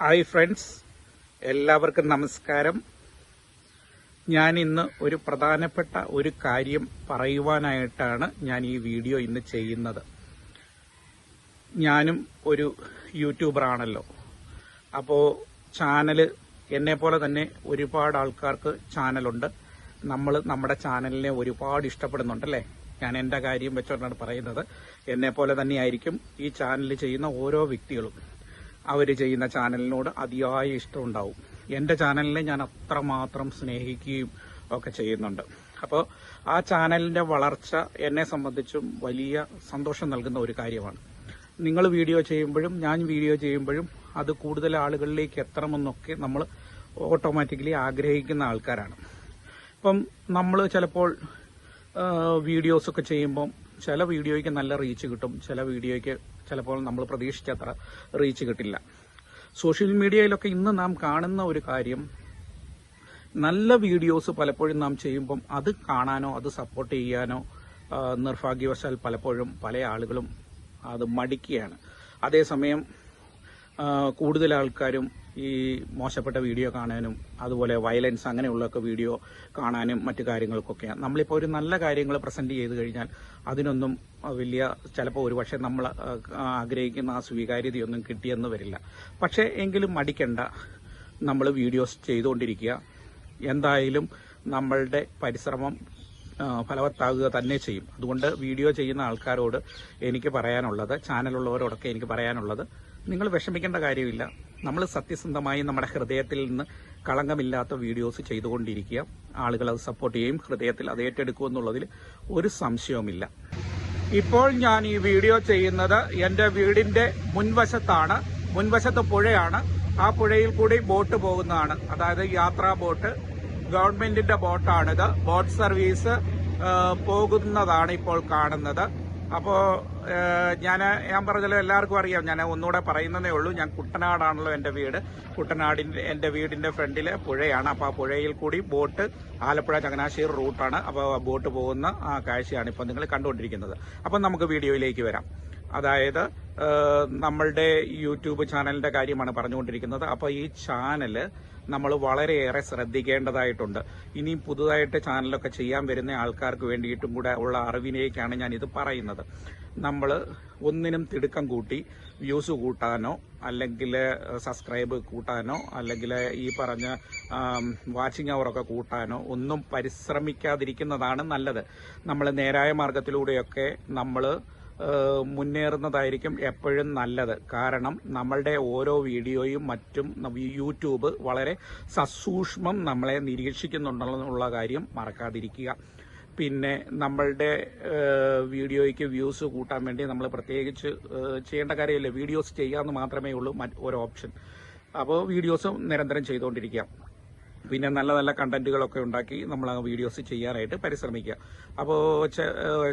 Hi friends. എല്ലാവർക്കും നമസ്കാരം. ഞാൻ ഇന്ന് ഒരു പ്രധാനപ്പെട്ട ഒരു കാര്യം പറയുവാനായിട്ടാണ് ഞാൻ ഈ വീഡിയോ ഇന്ന് ചെയ്യുന്നത്. ഞാനും ഒരു യൂട്യൂബറാണല്ലോ അപ്പോൾ ചാനൽ എന്നെ പോലെ തന്നെ ഒരുപാട് ആൾക്കാർക്ക് ചാനലുണ്ട്. നമ്മൾ നമ്മുടെ ചാനലിനെ ഒരുപാട് ഇഷ്ടപ്പെടുന്നുണ്ടല്ലേ ഞാൻ എന്റെ കാര്യം വെച്ചുകൊണ്ടാണ് പറയുന്നത്. എന്നെ പോലെ തന്നെയായിരിക്കും ഈ ചാനൽ ചെയ്യുന്ന ഓരോ വ്യക്തികളും. അവർ ചെയ്യുന്ന ചാനലിനോട് അതിയായ ഇഷ്ടം ഉണ്ടാവും. എന്റെ ചാനലിനെ ഞാൻ അത്രമാത്രം സ്നേഹിക്കുകയും ഒക്കെ ചെയ്യുന്നുണ്ട്. അപ്പോൾ ആ ചാനലിന്റെ വളർച്ച എന്നെ സംബന്ധിച്ചും വലിയ സന്തോഷം നൽകുന്ന ഒരു കാര്യമാണ്. നിങ്ങൾ വീഡിയോ ചെയ്യുമ്പോഴും ഞാൻ വീഡിയോ ചെയ്യുമ്പോഴും അത് കൂടുതൽ ആളുകളിലേക്ക് എത്തണമെന്നൊക്കെ നമ്മൾ ഓട്ടോമാറ്റിക്കലി ആഗ്രഹിക്കുന്ന ആൾക്കാരാണ്. ഇപ്പം നമ്മൾ ചിലപ്പോൾ വീഡിയോസൊക്കെ ചെയ്യുമ്പം ചില വീഡിയോയ്ക്ക് നല്ല റീച്ച് കിട്ടും ചില വീഡിയോയ്ക്ക് ചിലപ്പോൾ നമ്മൾ പ്രതീക്ഷിച്ചത്ര റീച്ച് കിട്ടില്ല. സോഷ്യൽ മീഡിയയിലൊക്കെ ഇന്ന് നാം കാണുന്ന ഒരു കാര്യം നല്ല വീഡിയോസ് പലപ്പോഴും നാം ചെയ്യുമ്പം അത് കാണാനോ അത് സപ്പോർട്ട് ചെയ്യാനോ നിർഭാഗ്യവശാൽ പലപ്പോഴും പല ആളുകളും അത് മടിക്കുകയാണ്. അതേസമയം കൂടുതൽ ആൾക്കാരും ഈ മോശപ്പെട്ട വീഡിയോ കാണാനും അതുപോലെ വയലൻസ് അങ്ങനെയുള്ളൊക്കെ വീഡിയോ കാണാനും മറ്റു കാര്യങ്ങൾക്കൊക്കെയാണ് നമ്മളിപ്പോൾ ഒരു നല്ല കാര്യങ്ങൾ പ്രസന്റ് ചെയ്ത് കഴിഞ്ഞാൽ അതിനൊന്നും വലിയ ചിലപ്പോൾ ഒരു പക്ഷേ നമ്മൾ ആഗ്രഹിക്കുന്ന ആ സ്വീകാര്യതയൊന്നും കിട്ടിയെന്ന് വരില്ല. പക്ഷേ എങ്കിലും മടിക്കണ്ട നമ്മൾ വീഡിയോസ് ചെയ്തുകൊണ്ടിരിക്കുക. എന്തായാലും നമ്മളുടെ പരിശ്രമം ഫലവത്താകുക തന്നെ ചെയ്യും. അതുകൊണ്ട് വീഡിയോ ചെയ്യുന്ന ആൾക്കാരോട് എനിക്ക് പറയാനുള്ളത് ചാനലുള്ളവരോടൊക്കെ എനിക്ക് പറയാനുള്ളത് നിങ്ങൾ വിഷമിക്കേണ്ട കാര്യമില്ല. നമ്മൾ സത്യസന്ധമായി നമ്മുടെ ഹൃദയത്തിൽ നിന്ന് കളങ്കമില്ലാത്ത വീഡിയോസ് ചെയ്തുകൊണ്ടിരിക്കുക. ആളുകൾ അത് സപ്പോർട്ട് ചെയ്യും ഹൃദയത്തിൽ അത് ഏറ്റെടുക്കും എന്നുള്ളതിൽ ഒരു സംശയവുമില്ല. ഇപ്പോൾ ഞാൻ ഈ വീഡിയോ ചെയ്യുന്നത് എന്റെ വീടിന്റെ മുൻവശത്താണ്. മുൻവശത്ത് പുഴയാണ്. ആ പുഴയിൽ കൂടി ബോട്ട് പോകുന്നതാണ്. അതായത് യാത്രാ ബോട്ട്. ഗവൺമെന്റിന്റെ ബോട്ടാണിത്. ബോട്ട് സർവീസ് പോകുന്നതാണ് ഇപ്പോൾ കാണുന്നത്. അപ്പോ ഞാൻ ഞാൻ പറഞ്ഞല്ലോ എല്ലാവർക്കും അറിയാം. ഞാൻ ഒന്നുകൂടെ പറയുന്നതേ ഉള്ളൂ. ഞാൻ കുട്ടനാടാണല്ലോ എന്റെ വീട്. കുട്ടനാടിന്റെ എന്റെ വീടിന്റെ ഫ്രണ്ടിലെ പുഴയാണ്. അപ്പോൾ ആ പുഴയിൽ കൂടി ബോട്ട് ആലപ്പുഴ ചങ്ങനാശ്ശേരി റൂട്ടാണ്. അപ്പോൾ ബോട്ട് പോകുന്ന ആ കാഴ്ചയാണ് ഇപ്പോൾ നിങ്ങൾ കണ്ടുകൊണ്ടിരിക്കുന്നത്. അപ്പം നമുക്ക് വീഡിയോയിലേക്ക് വരാം. അതായത് നമ്മളുടെ യൂട്യൂബ് ചാനലിന്റെ കാര്യമാണ് പറഞ്ഞുകൊണ്ടിരിക്കുന്നത്. അപ്പോൾ ഈ ചാനൽ നമ്മൾ വളരെയേറെ ശ്രദ്ധിക്കേണ്ടതായിട്ടുണ്ട്. ഇനിയും പുതുതായിട്ട് ചാനലൊക്കെ ചെയ്യാൻ വരുന്ന ആൾക്കാർക്ക് വേണ്ടിയിട്ടും കൂടെ ഉള്ള അറിവിനേക്കാണ് ഞാൻ ഇത് പറയുന്നത്. നമ്മൾ ഒന്നിനും തിടുക്കം കൂട്ടി വ്യൂസ് കൂട്ടാനോ അല്ലെങ്കിൽ സബ്സ്ക്രൈബ് കൂട്ടാനോ അല്ലെങ്കിൽ ഈ പറഞ്ഞ വാച്ചിങ് അവറൊക്കെ കൂട്ടാനോ ഒന്നും പരിശ്രമിക്കാതിരിക്കുന്നതാണ് നല്ലത്. നമ്മൾ നേരായ മാർഗത്തിലൂടെയൊക്കെ നമ്മൾ മുന്നേറുന്നതായിരിക്കും എപ്പോഴും നല്ലത്. കാരണം നമ്മളുടെ ഓരോ വീഡിയോയും മറ്റും യൂട്യൂബ് വളരെ സസൂക്ഷ്മം നമ്മളെ നിരീക്ഷിക്കുന്നുണ്ടെന്നുള്ള കാര്യം മറക്കാതിരിക്കുക. പിന്നെ നമ്മളുടെ വീഡിയോയ്ക്ക് വ്യൂസ് കൂട്ടാൻ വേണ്ടി നമ്മൾ പ്രത്യേകിച്ച് ചെയ്യേണ്ട കാര്യമില്ല. വീഡിയോസ് ചെയ്യാമെന്ന് മാത്രമേ ഉള്ളൂ ഒരു ഓപ്ഷൻ. അപ്പോൾ വീഡിയോസ് നിരന്തരം ചെയ്തുകൊണ്ടിരിക്കുക. പിന്നെ നല്ല നല്ല കണ്ടന്റുകളൊക്കെ ഉണ്ടാക്കി നമ്മൾ ആ വീഡിയോസ് ചെയ്യാനായിട്ട് പരിശ്രമിക്കുക. അപ്പോൾ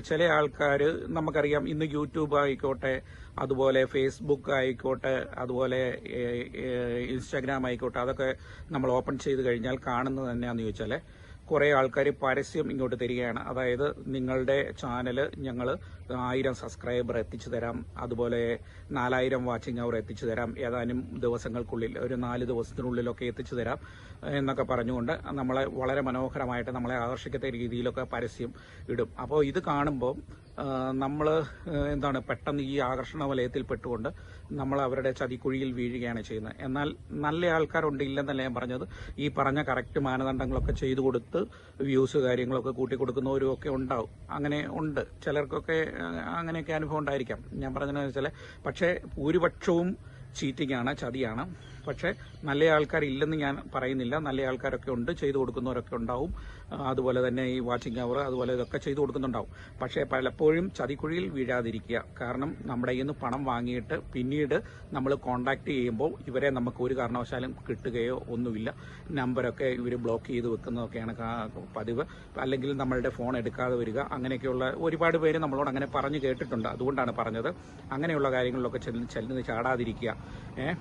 ചില ആൾക്കാർ നമുക്കറിയാം ഇന്ന് യൂട്യൂബ് ആയിക്കോട്ടെ അതുപോലെ ഫേസ്ബുക്ക് ആയിക്കോട്ടെ അതുപോലെ ഇൻസ്റ്റാഗ്രാം ആയിക്കോട്ടെ അതൊക്കെ നമ്മൾ ഓപ്പൺ ചെയ്ത് കഴിഞ്ഞാൽ കാണുന്നത് തന്നെയാണെന്ന് ചോദിച്ചാൽ കുറേ ആൾക്കാർ പരസ്യം ഇങ്ങോട്ട് തരികയാണ്. അതായത് നിങ്ങളുടെ ചാനൽ ഞങ്ങൾ ആയിരം സബ്സ്ക്രൈബർ എത്തിച്ചു തരാം. അതുപോലെ നാലായിരം വാച്ചിങ് അവർ എത്തിച്ചു തരാം. ഏതാനും ദിവസങ്ങൾക്കുള്ളിൽ ഒരു നാല് ദിവസത്തിനുള്ളിലൊക്കെ എത്തിച്ചു തരാം എന്നൊക്കെ പറഞ്ഞുകൊണ്ട് നമ്മളെ വളരെ മനോഹരമായിട്ട് നമ്മളെ ആകർഷിക്കത്ത രീതിയിലൊക്കെ പരസ്യം ഇടും. അപ്പോൾ ഇത് കാണുമ്പോൾ നമ്മൾ എന്താണ് പെട്ടെന്ന് ഈ ആകർഷണ വലയത്തിൽ പെട്ടുകൊണ്ട് നമ്മൾ അവരുടെ ചതിക്കുഴിയിൽ വീഴുകയാണ് ചെയ്യുന്നത്. എന്നാൽ നല്ല ആൾക്കാരുണ്ട് ഇല്ലെന്നല്ല ഞാൻ പറഞ്ഞത്? ഈ പറഞ്ഞ കറക്റ്റ് മാനദണ്ഡങ്ങളൊക്കെ ചെയ്തു കൊടുത്ത് വ്യൂസ് കാര്യങ്ങളൊക്കെ കൂട്ടി കൊടുക്കുന്നവരും ഒക്കെ ഉണ്ടാവും. അങ്ങനെ ഉണ്ട്. ചിലർക്കൊക്കെ അങ്ങനെയൊക്കെ അനുഭവം ഉണ്ടായിരിക്കാം. ഞാൻ പറഞ്ഞതെന്ന് വെച്ചാൽ പക്ഷേ ഭൂരിപക്ഷവും ചീറ്റിംഗ് ആണ് ചതിയാണ്. പക്ഷേ നല്ല ആൾക്കാരില്ലെന്ന് ഞാൻ പറയുന്നില്ല. നല്ല ആൾക്കാരൊക്കെ ഉണ്ട് ചെയ്തു കൊടുക്കുന്നവരൊക്കെ ഉണ്ടാവും. അതുപോലെ തന്നെ ഈ വാച്ചിങ് അവർ അതുപോലെ ഇതൊക്കെ ചെയ്തു കൊടുക്കുന്നുണ്ടാവും. പക്ഷേ പലപ്പോഴും ചതിക്കുഴിയിൽ വീഴാതിരിക്കുക. കാരണം നമ്മുടെ കയ്യിൽ നിന്ന് പണം വാങ്ങിയിട്ട് പിന്നീട് നമ്മൾ കോണ്ടാക്ട് ചെയ്യുമ്പോൾ ഇവരെ നമുക്ക് ഒരു കാരണവശാലും കിട്ടുകയോ ഒന്നുമില്ല. നമ്പരൊക്കെ ഇവർ ബ്ലോക്ക് ചെയ്ത് വെക്കുന്നതൊക്കെയാണ് പതിവ്. അല്ലെങ്കിൽ നമ്മളുടെ ഫോൺ എടുക്കാതെ വരിക. അങ്ങനെയൊക്കെയുള്ള ഒരുപാട് പേര് നമ്മളോട് അങ്ങനെ പറഞ്ഞു കേട്ടിട്ടുണ്ട്. അതുകൊണ്ടാണ് പറഞ്ഞത്. അങ്ങനെയുള്ള കാര്യങ്ങളിലൊക്കെ ചെല്ല് ചെല്ലുന്ന ചാടാതിരിക്കുക. ഏഹ്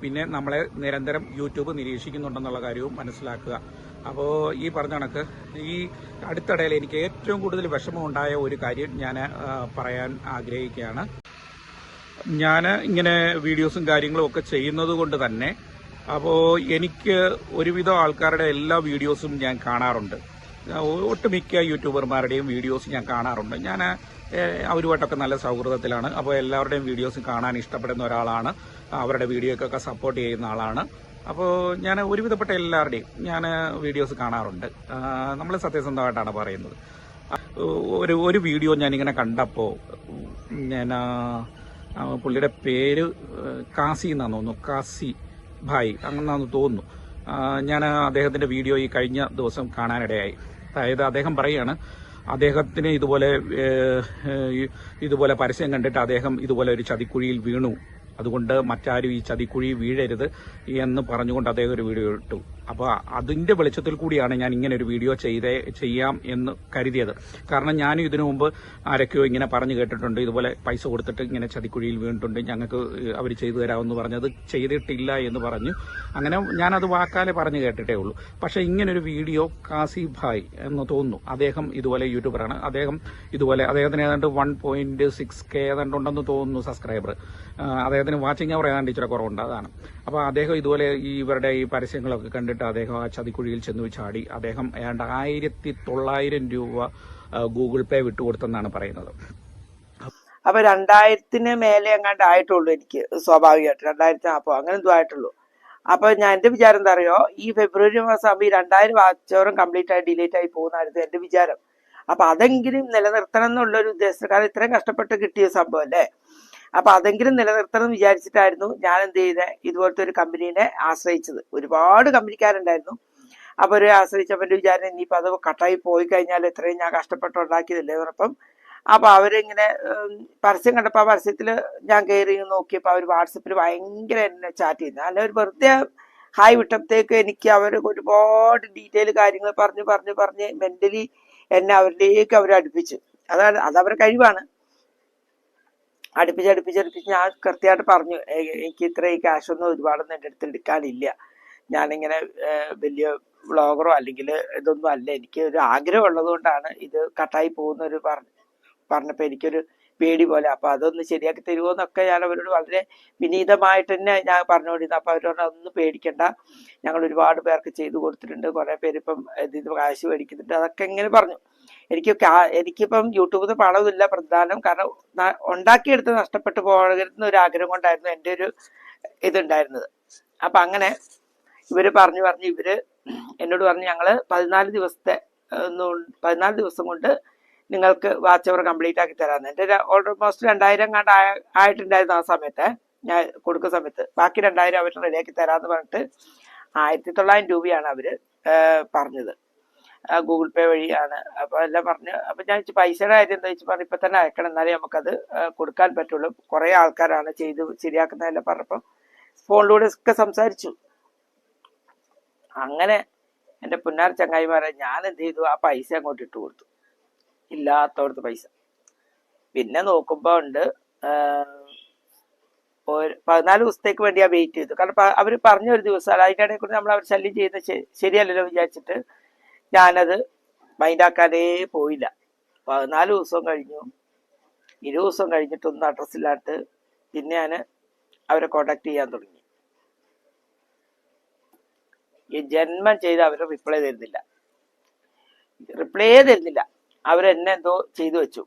പിന്നെ നമ്മളെ നിരന്തരം യൂട്യൂബ് നിരീക്ഷിക്കുന്നുണ്ടെന്നുള്ള കാര്യവും മനസ്സിലാക്കുക. അപ്പോൾ ഈ പറഞ്ഞ കണക്ക് ഈ അടുത്തിടയിൽ എനിക്ക് ഏറ്റവും കൂടുതൽ വിഷമമുണ്ടായ ഒരു കാര്യം ഞാൻ പറയാൻ ആഗ്രഹിക്കുകയാണ്. ഞാൻ ഇങ്ങനെ വീഡിയോസും കാര്യങ്ങളും ഒക്കെ ചെയ്യുന്നത് കൊണ്ട് തന്നെ അപ്പോൾ എനിക്ക് ഒരുവിധം ആൾക്കാരുടെ എല്ലാ വീഡിയോസും ഞാൻ കാണാറുണ്ട്. ഒട്ടുമിക്ക യൂട്യൂബർമാരുടെയും വീഡിയോസ് ഞാൻ കാണാറുണ്ട്. ഞാൻ അവരുമായിട്ടൊക്കെ നല്ല സൗഹൃദത്തിലാണ്. അപ്പോൾ എല്ലാവരുടെയും വീഡിയോസ് കാണാൻ ഇഷ്ടപ്പെടുന്ന ഒരാളാണ് അവരുടെ വീഡിയോക്കൊക്കെ സപ്പോർട്ട് ചെയ്യുന്ന ആളാണ്. അപ്പോൾ ഞാൻ ഒരുവിധപ്പെട്ട എല്ലാവരുടെയും ഞാൻ വീഡിയോസ് കാണാറുണ്ട്. നമ്മൾ സത്യസന്ധമായിട്ടാണ് പറയുന്നത്. ഒരു ഒരു വീഡിയോ ഞാനിങ്ങനെ കണ്ടപ്പോൾ ഞാൻ പുള്ളിയുടെ പേര് കാസി എന്നാണ് തോന്നുന്നു. കാസി ഭായ് അങ്ങനെയാന്ന് തോന്നുന്നു. ഞാൻ അദ്ദേഹത്തിന്റെ വീഡിയോ ഈ കഴിഞ്ഞ ദിവസം കാണാനിടയായി. അതായത് അദ്ദേഹം പറയാണ് അദ്ദേഹത്തിന് ഇതുപോലെ ഇതുപോലെ പരസ്യം കണ്ടിട്ട് അദ്ദേഹം ഇതുപോലെ ഒരു ചതിക്കുഴിയിൽ വീണു. അതുകൊണ്ട് മറ്റാരും ഈ ചതിക്കുഴി വീഴരുത് എന്ന് പറഞ്ഞുകൊണ്ട് അദ്ദേഹം ഒരു വീഡിയോ ഇട്ടു. അപ്പോൾ അതിന്റെ വെളിച്ചത്തിൽ കൂടിയാണ് ഞാൻ ഇങ്ങനെ ഒരു വീഡിയോ ചെയ്തേ ചെയ്യാം എന്ന് കരുതിയത്. കാരണം ഞാനും ഇതിനു മുമ്പ് ആരൊക്കെയോ ഇങ്ങനെ പറഞ്ഞു കേട്ടിട്ടുണ്ട്. ഇതുപോലെ പൈസ കൊടുത്തിട്ട് ഇങ്ങനെ ചതിക്കുഴിയിൽ വീണിട്ടുണ്ട്. ഞങ്ങൾക്ക് അവർ ചെയ്തു തരാമെന്ന് പറഞ്ഞത് ചെയ്തിട്ടില്ല എന്ന് പറഞ്ഞു. അങ്ങനെ ഞാനത് വാക്കാലെ പറഞ്ഞു കേട്ടിട്ടേ ഉള്ളൂ. പക്ഷെ ഇങ്ങനൊരു വീഡിയോ കാസി ഭായ് എന്ന് തോന്നുന്നു. അദ്ദേഹം ഇതുപോലെ യൂട്യൂബറാണ്. അദ്ദേഹം ഇതുപോലെ അദ്ദേഹത്തിന് ഏതാണ്ട് വൺ പോയിന്റ് സിക്സ് കെ ഏതാണ്ട് ഉണ്ടെന്ന് തോന്നുന്നു സബ്സ്ക്രൈബർ. അദ്ദേഹത്തിന് വാച്ചിങ് അവർ ഏതാണ്ട് ഇച്ചിരി കുറവുണ്ട്. അതാണ്. അപ്പോൾ അദ്ദേഹം ഇതുപോലെ ഈ ഇവരുടെ ഈ പരസ്യങ്ങളൊക്കെ കണ്ടിട്ട് അദ്ദേഹം ആ ചതിക്കുഴിയിൽ ചെന്ന് ചാടി. അദ്ദേഹം ഏതാണ്ട് ആയിരത്തി തൊള്ളായിരം രൂപ ഗൂഗിൾ പേ വിട്ടുകൊടുത്തെന്നാണ് പറയുന്നത്. അപ്പൊ രണ്ടായിരത്തിന് മേലെ എങ്ങാണ്ട് ആയിട്ടുള്ളൂ എനിക്ക് സ്വാഭാവികമായിട്ട്. രണ്ടായിരത്തി നാൽപ്പത് അങ്ങനെ എന്തോ ആയിട്ടുള്ളൂ. അപ്പൊ ഞാൻ എന്റെ വിചാരം എന്താ അറിയോ? ഈ ഫെബ്രുവരി മാസം ആകുമ്പോൾ ഈ രണ്ടായിരം വാച്ചോറും കംപ്ലീറ്റ് ആയി ഡിലീറ്റ് ആയി പോകുന്നായിരുന്നു എന്റെ വിചാരം. അപ്പൊ അതെങ്കിലും നിലനിർത്തണം എന്നുള്ളൊരു ഉദ്ദേശം കാരണം ഇത്രയും കഷ്ടപ്പെട്ട് കിട്ടിയ സംഭവം അല്ലേ? അപ്പൊ അതെങ്കിലും നിലനിർത്തണം എന്ന് വിചാരിച്ചിട്ടായിരുന്നു ഞാൻ എന്ത് ചെയ്തത് ഇതുപോലത്തെ ഒരു കമ്പനീനെ ആശ്രയിച്ചത്. ഒരുപാട് കമ്പനിക്കാരുണ്ടായിരുന്നു. അപ്പൊ ഒരു ആശ്രയിച്ചപ്പോൾ എന്റെ വിചാരം ഇനിയിപ്പോ അത് കട്ടായി പോയി കഴിഞ്ഞാൽ ഇത്രയും ഞാൻ കഷ്ടപ്പെട്ട് ഉണ്ടാക്കിയതല്ലേ ഉറപ്പം. അപ്പൊ അവരിങ്ങനെ പരസ്യം കണ്ടപ്പോ ആ പരസ്യത്തിൽ ഞാൻ കയറി നോക്കിയപ്പോ അവർ വാട്സപ്പിൽ ഭയങ്കര എന്നെ ചാറ്റ് ചെയ്യുന്നു. അല്ല ഒരു വെറുതെ ഹായ് വിട്ടപ്പോഴത്തേക്ക് എനിക്ക് അവർ ഒരുപാട് ഡീറ്റെയിൽ കാര്യങ്ങൾ പറഞ്ഞു പറഞ്ഞു പറഞ്ഞ് മെന്റലി എന്നെ അവരിലേക്ക് അവർ അടുപ്പിച്ചു അതാണ് അതവരുടെ കഴിവാണ്. അടുപ്പിച്ച് അടുപ്പിച്ച് അടുപ്പിച്ച് ഞാൻ കൃത്യമായിട്ട് പറഞ്ഞു എനിക്ക് ഇത്ര ഈ ക്യാഷൊന്നും ഒരുപാടൊന്നും എന്റെ അടുത്ത് എടുക്കാനില്ല. ഞാനിങ്ങനെ വലിയ വ്ളോഗറോ അല്ലെങ്കിൽ ഇതൊന്നും അല്ല. എനിക്ക് ഒരു ആഗ്രഹം ഉള്ളതുകൊണ്ടാണ് ഇത് കട്ടായി പോകുന്ന ഒരു പറഞ്ഞു പറഞ്ഞപ്പോൾ എനിക്കൊരു പേടി പോലെ. അപ്പൊ അതൊന്ന് ശരിയാക്കി തരുമോ എന്നൊക്കെ ഞാൻ അവരോട് വളരെ വിനീതമായിട്ട് തന്നെ ഞാൻ പറഞ്ഞുകൊണ്ടിരുന്നു. അപ്പൊ അവരോട് ഒന്നും പേടിക്കണ്ട. ഞങ്ങൾ ഒരുപാട് പേർക്ക് ചെയ്തു കൊടുത്തിട്ടുണ്ട്. കുറേ പേര് ഇപ്പം ഇത് കാശ് മേടിക്കുന്നുണ്ട്. അതൊക്കെ ഇങ്ങനെ പറഞ്ഞു. എനിക്ക് എനിക്കിപ്പം യൂട്യൂബിൽ പണമില്ല പ്രധാനം. കാരണം ഉണ്ടാക്കിയെടുത്ത് നഷ്ടപ്പെട്ടു പോകരുന്ന ഒരു ആഗ്രഹം കൊണ്ടായിരുന്നു എന്റെ ഒരു ഇതുണ്ടായിരുന്നത്. അപ്പൊ അങ്ങനെ ഇവർ പറഞ്ഞു പറഞ്ഞു ഇവർ എന്നോട് പറഞ്ഞു ഞങ്ങൾ പതിനാല് ദിവസത്തെ പതിനാല് ദിവസം കൊണ്ട് നിങ്ങൾക്ക് വാച്ച് അവർ കംപ്ലീറ്റ് ആക്കി തരാമെന്ന്. എന്റെ ഓൾമോസ്റ്റ് രണ്ടായിരം കണ്ട് ആയിട്ടുണ്ടായിരുന്നു ആ സമയത്ത്. ഞാൻ കൊടുക്കുന്ന സമയത്ത്. ബാക്കി രണ്ടായിരം അവർ റെഡിയാക്കി തരാമെന്ന് പറഞ്ഞിട്ട് ആയിരത്തി തൊള്ളായിരം രൂപയാണ് ഏഹ് പറഞ്ഞത്. ഗൂഗിൾ പേ വഴിയാണ് അപ്പൊ എല്ലാം പറഞ്ഞു അപ്പൊ ഞാൻ ചോദിച്ചു, പൈസയുടെ കാര്യം എന്താ വെച്ച് പറഞ്ഞു ഇപ്പൊ തന്നെ അയക്കണം. എന്നാലേ നമുക്കത് കൊടുക്കാൻ പറ്റുള്ളൂ. കുറെ ആൾക്കാരാണ് ചെയ്ത് ശരിയാക്കുന്നതെല്ലാം പറഞ്ഞപ്പോ ഫോണിലൂടെ ഒക്കെ സംസാരിച്ചു. അങ്ങനെ എന്റെ പുന്നാർ ചങ്ങായിമാരെ ഞാൻ എന്ത് ചെയ്തു? ആ പൈസ അങ്ങോട്ട് ഇട്ട് കൊടുത്തു. ഇല്ലാത്തവിടുത്തെ പൈസ. പിന്നെ നോക്കുമ്പോ ഉണ്ട് ഒരു പതിനാല് ദിവസത്തേക്ക് വേണ്ടി ആ വെയിറ്റ് ചെയ്തു. കാരണം അവർ പറഞ്ഞ ഒരു ദിവസം അതിന്റെ ഇടയിൽ കൂടി നമ്മൾ അവർ ശല്യം ചെയ്യുന്നത് ശരിയല്ലല്ലോ വിചാരിച്ചിട്ട് ഞാനത് മൈൻഡാക്കാനേ പോയില്ല. പതിനാല് ദിവസം കഴിഞ്ഞു. ഇരുപത് ദിവസം കഴിഞ്ഞിട്ടൊന്നും അഡ്രസ്സില്ലാട്ട് പിന്നെ ഞാൻ അവരെ കോണ്ടാക്ട് ചെയ്യാൻ തുടങ്ങി. ഈ ജന്മം ചെയ്ത് അവർ റിപ്ലൈ തരുന്നില്ല. റിപ്ലൈ തരുന്നില്ല. അവരെന്നെ എന്തോ ചെയ്തു വെച്ചു.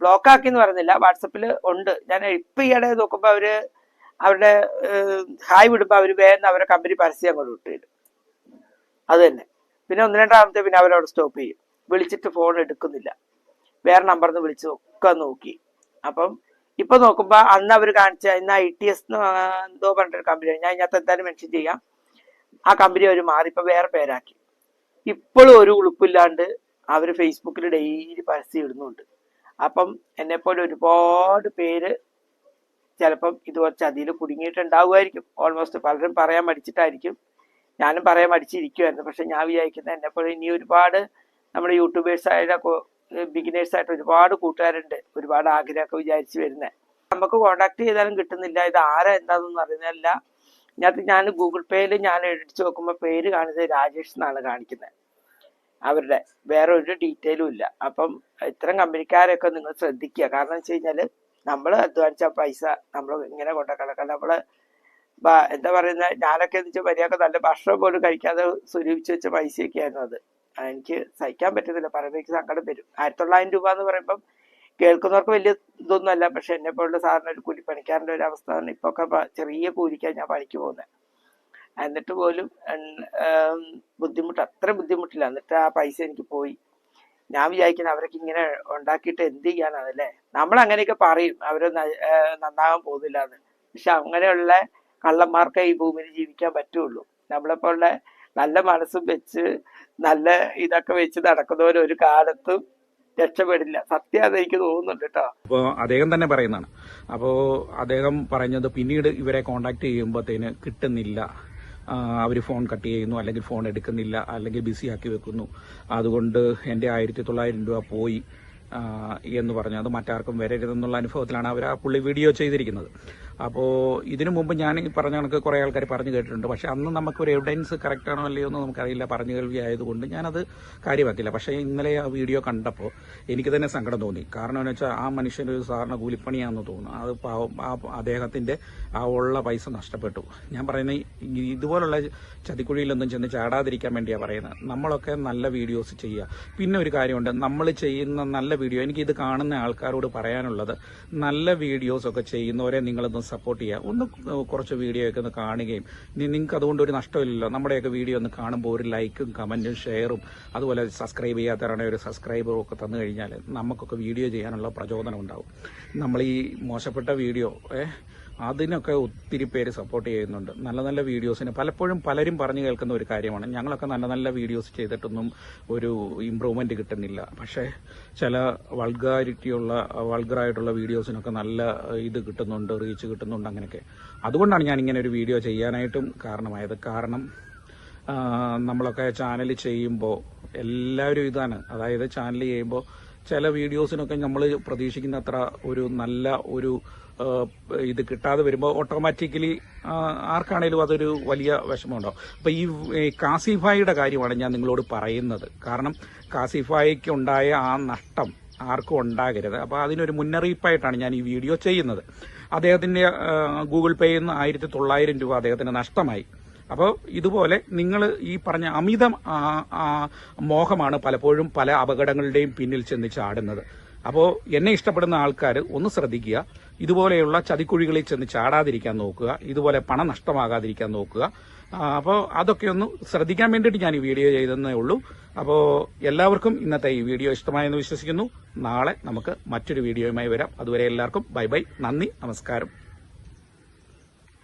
ബ്ലോക്ക് ആക്കി എന്ന് പറയുന്നില്ല. വാട്സപ്പിൽ ഉണ്ട്. ഞാൻ ഇപ്പൊ ഈയിടെ നോക്കുമ്പോ അവർ അവരുടെ ഹായ് വിടുമ്പോൾ അവർ വേഗം അവരെ കമ്പനി പരസ്യം അങ്ങോട്ട് വിട്ടു അത് തന്നെ. പിന്നെ ഒന്ന് രണ്ടാമത്തെ പിന്നെ അവരവിടെ സ്റ്റോപ്പ് ചെയ്യും. വിളിച്ചിട്ട് ഫോൺ എടുക്കുന്നില്ല. വേറെ നമ്പറിൽ നിന്ന് വിളിച്ച് ഒക്കെ നോക്കി. അപ്പം ഇപ്പൊ നോക്കുമ്പോ അന്ന് അവർ കാണിച്ച ഇന്ന് ഐ ടി എസ് എന്തോ പറഞ്ഞിട്ടൊരു കമ്പനിയാണ് ഞാൻ ഇതിനകത്ത് എന്തായാലും മെൻഷൻ ചെയ്യാം. ആ കമ്പനി അവർ മാറി ഇപ്പൊ വേറെ പേരാക്കി. ഇപ്പോഴും ഒരു ഉളുപ്പില്ലാണ്ട് അവർ ഫേസ്ബുക്കിൽ ഡെയിലി പരസ്യം ഇടുന്നുണ്ട്. അപ്പം എന്നെപ്പോലെ ഒരുപാട് പേര് ചിലപ്പം ഇതുപോലെ ചതിയിൽ കുടുങ്ങിയിട്ടുണ്ടാവുമായിരിക്കും. ഓൾമോസ്റ്റ് പലരും പറയാൻ മടിച്ചിട്ടായിരിക്കും. ഞാനും പറയാൻ മടിച്ചിരിക്കുമായിരുന്നു പക്ഷെ ഞാൻ വിചാരിക്കുന്നത് എന്നെപ്പോലെ ഇനി ഒരുപാട് നമ്മുടെ യൂട്യൂബേഴ്സ് ബിഗിനേഴ്സായിട്ട് ഒരുപാട് കൂട്ടുകാരുണ്ട്. ഒരുപാട് ആഗ്രഹമൊക്കെ വിചാരിച്ച് വരുന്നത് നമുക്ക് കോണ്ടാക്ട് ചെയ്താലും കിട്ടുന്നില്ല. ഇത് ആരാ എന്താണെന്നൊന്നും അറിയുന്നില്ല ഇതിനകത്ത് ഞാൻ ഗൂഗിൾ പേയിൽ ഞാൻ എഴുതിച്ച് നോക്കുമ്പോൾ പേര് കാണുന്നത് രാജേഷ് എന്നാണ് കാണിക്കുന്നത്. അവരുടെ വേറെ ഒരു ഡീറ്റെയിലും ഇല്ല. അപ്പം ഇത്തരം കമ്പനിക്കാരെയൊക്കെ നിങ്ങൾ ശ്രദ്ധിക്കുക. കാരണം വെച്ച് കഴിഞ്ഞാൽ നമ്മൾ അധ്വാനിച്ച പൈസ നമ്മൾ ഇങ്ങനെ കൊണ്ട കളക്കാം നമ്മൾ ബ- എന്താ പറയുന്ന ഞാനൊക്കെ എന്ന് വെച്ചാൽ മര്യാദ നല്ല ഭക്ഷണം പോലും കഴിക്കാതെ സ്വരൂപിച്ച് വെച്ച പൈസയൊക്കെ ആയിരുന്നു അത് എനിക്ക് സഹിക്കാൻ പറ്റുന്നില്ല പറയുമ്പോൾ എനിക്ക് സങ്കടം വരും. ആയിരത്തി തൊള്ളായിരം രൂപ എന്ന് പറയുമ്പം കേൾക്കുന്നവർക്ക് വലിയ ഇതൊന്നും അല്ല. പക്ഷെ എന്നെ പോലുള്ള സാധാരണ ഒരു കൂലിപ്പണിക്കാരന്റെ ഒരു അവസ്ഥ ആണ് ഇപ്പൊ ഒക്കെ ചെറിയ കൂലിക്കാണ് ഞാൻ പണിക്ക് പോകുന്നത് എന്നിട്ട് പോലും ബുദ്ധിമുട്ട് അത്ര ബുദ്ധിമുട്ടില്ല. എന്നിട്ട് ആ പൈസ എനിക്ക് പോയി. ഞാൻ വിചാരിക്കുന്നത് അവരൊക്കെ ഇങ്ങനെ ഉണ്ടാക്കിയിട്ട് എന്ത് ചെയ്യാനാണല്ലേ നമ്മൾ അങ്ങനെയൊക്കെ പറയും. ആ, നന്നാകാൻ പോകുന്നില്ല എന്ന് പക്ഷെ അങ്ങനെയുള്ള കള്ളന്മാർക്കേ ഈ ഭൂമിയിൽ ജീവിക്കാൻ പറ്റുള്ളൂ. നമ്മളെപ്പോലുള്ള നല്ല മനസ്സും വെച്ച് നല്ല ഇതൊക്കെ വെച്ച് നടക്കുന്നവർ ഒരു കാലത്തും രക്ഷപ്പെടില്ല. സത്യം അത് എനിക്ക് തോന്നുന്നുണ്ട് കേട്ടോ. അപ്പോൾ അദ്ദേഹം തന്നെ പറയുന്നതാണ്. അപ്പോൾ അദ്ദേഹം പറഞ്ഞത് പിന്നീട് ഇവരെ കോണ്ടാക്ട് ചെയ്യുമ്പോഴത്തേന് കിട്ടുന്നില്ല. അവർ ഫോൺ കട്ട് ചെയ്യുന്നു അല്ലെങ്കിൽ ഫോൺ എടുക്കുന്നില്ല അല്ലെങ്കിൽ ബിസി ആക്കി വെക്കുന്നു. അതുകൊണ്ട് എന്റെ ആയിരത്തി തൊള്ളായിരം രൂപ പോയി എന്ന് പറഞ്ഞു അത് മറ്റാർക്കും വരരുതെന്നുള്ള അനുഭവത്തിലാണ് അവർ ആ പുള്ളി വീഡിയോ ചെയ്തിരിക്കുന്നത്. അപ്പോൾ ഇതിനു മുമ്പ് ഞാൻ പറഞ്ഞ കണക്ക് കുറേ ആൾക്കാർ പറഞ്ഞു കേട്ടിട്ടുണ്ട്. പക്ഷെ അന്ന് നമുക്കൊരു എവിഡൻസ് കറക്റ്റ് ആണോ അല്ലയോ എന്ന് നമുക്കറിയില്ല. പറഞ്ഞു കേൾവി ആയതുകൊണ്ട് ഞാനത് കാര്യമാക്കില്ല പക്ഷേ ഇന്നലെ ആ വീഡിയോ കണ്ടപ്പോൾ എനിക്ക് തന്നെ സങ്കടം തോന്നി. കാരണം എന്ന് വെച്ചാൽ ആ മനുഷ്യന്റെ ഒരു സാധാരണ കൂലിപ്പണിയാണെന്ന് തോന്നുന്നു. അത് ആ അദ്ദേഹത്തിന്റെ ആ ഉള്ള പൈസ നഷ്ടപ്പെട്ടു. ഞാൻ പറയുന്നത് ഇതുപോലുള്ള ചതിക്കുഴിയിലൊന്നും ചെന്ന് ചാടാതിരിക്കാൻ വേണ്ടിയാണ് പറയുന്നത്. നമ്മളൊക്കെ നല്ല വീഡിയോസ് ചെയ്യുക പിന്നെ ഒരു കാര്യമുണ്ട്. നമ്മൾ ചെയ്യുന്ന നല്ല വീഡിയോ എനിക്ക് ഇത് കാണുന്ന ആൾക്കാരോട് പറയാനുള്ളത് നല്ല വീഡിയോസൊക്കെ ചെയ്യുന്നവരെ നിങ്ങളൊന്ന് സപ്പോർട്ട് ചെയ്യുക ഒന്ന് കുറച്ച് വീഡിയോ ഒക്കെ ഒന്ന് കാണുകയും നിങ്ങൾക്ക് അതുകൊണ്ട് ഒരു നഷ്ടമില്ലല്ലോ. നമ്മുടെയൊക്കെ വീഡിയോ ഒന്ന് കാണുമ്പോൾ ഒരു ലൈക്കും കമന്റും ഷെയറും അതുപോലെ സബ്സ്ക്രൈബ് ചെയ്യാത്തവരാണെങ്കിൽ ഒരു സബ്സ്ക്രൈബറും ഒക്കെ തന്നു കഴിഞ്ഞാൽ നമുക്കൊക്കെ വീഡിയോ ചെയ്യാനുള്ള പ്രചോദനം ഉണ്ടാവും. നമ്മൾ ഈ മോശപ്പെട്ട വീഡിയോ അതിനൊക്കെ ഒത്തിരി പേര് സപ്പോർട്ട് ചെയ്യുന്നുണ്ട്. നല്ല നല്ല വീഡിയോസിന് പലപ്പോഴും പലരും പറഞ്ഞു കേൾക്കുന്ന ഒരു കാര്യമാണ്. ഞങ്ങളൊക്കെ നല്ല നല്ല വീഡിയോസ് ചെയ്തിട്ടൊന്നും ഒരു ഇമ്പ്രൂവ്മെന്റ് കിട്ടുന്നില്ല. പക്ഷേ ചില വൾഗാരിറ്റിയുള്ള വൾഗറായിട്ടുള്ള വീഡിയോസിനൊക്കെ നല്ല ഇത് കിട്ടുന്നുണ്ട് റീച്ച് കിട്ടുന്നുണ്ട് അങ്ങനെയൊക്കെ. അതുകൊണ്ടാണ് ഞാൻ ഇങ്ങനെ ഒരു വീഡിയോ ചെയ്യാനായിട്ടും കാരണമായത്. കാരണം നമ്മളൊക്കെ ചാനൽ ചെയ്യുമ്പോൾ എല്ലാവരും ഇതാണ്. അതായത് ചാനൽ ചെയ്യുമ്പോൾ ചില വീഡിയോസിനൊക്കെ നമ്മൾ പ്രതീക്ഷിക്കുന്ന അത്ര ഒരു നല്ല ഒരു ഇത് കിട്ടാതെ വരുമ്പോൾ ഓട്ടോമാറ്റിക്കലി ആർക്കാണേലും അതൊരു വലിയ വിഷമമുണ്ടാവും അപ്പോൾ ഈ കാസിഫായിയുടെ കാര്യമാണ് ഞാൻ നിങ്ങളോട് പറയുന്നത്. കാരണം കാസിഫായിക്ക് ഉണ്ടായ ആ നഷ്ടം ആർക്കും ഉണ്ടാകരുത്. അപ്പോൾ അതിനൊരു മുന്നറിയിപ്പായിട്ടാണ് ഞാൻ ഈ വീഡിയോ ചെയ്യുന്നത്. അദ്ദേഹത്തിന്റെ ഗൂഗിൾ പേയിൽ നിന്ന് ആയിരത്തി തൊള്ളായിരം രൂപ അദ്ദേഹത്തിന് നഷ്ടമായി. അപ്പോൾ ഇതുപോലെ നിങ്ങൾ ഈ പറഞ്ഞ അമിത മോഹമാണ് പലപ്പോഴും പല അപകടങ്ങളുടെയും പിന്നിൽ ചെന്ന് ചാടുന്നത്. അപ്പോൾ എന്നെ ഇഷ്ടപ്പെടുന്ന ആൾക്കാർ ഒന്ന് ശ്രദ്ധിക്കുക. ഇതുപോലെയുള്ള ചതിക്കുഴികളിൽ ചെന്ന് ചാടാതിരിക്കാൻ നോക്കുക. ഇതുപോലെ പണം നഷ്ടമാകാതിരിക്കാൻ നോക്കുക. അപ്പോൾ അതൊക്കെ ഒന്ന് ശ്രദ്ധിക്കാൻ വേണ്ടിയിട്ട് ഞാൻ ഈ വീഡിയോ ചെയ്തെന്നേ ഉള്ളൂ. അപ്പോൾ എല്ലാവർക്കും ഇന്നത്തെ ഈ വീഡിയോ ഇഷ്ടമായെന്ന് വിശ്വസിക്കുന്നു. നാളെ നമുക്ക് മറ്റൊരു വീഡിയോയുമായി വരാം. അതുവരെ എല്ലാവർക്കും ബൈ ബൈ. നന്ദി നമസ്കാരം.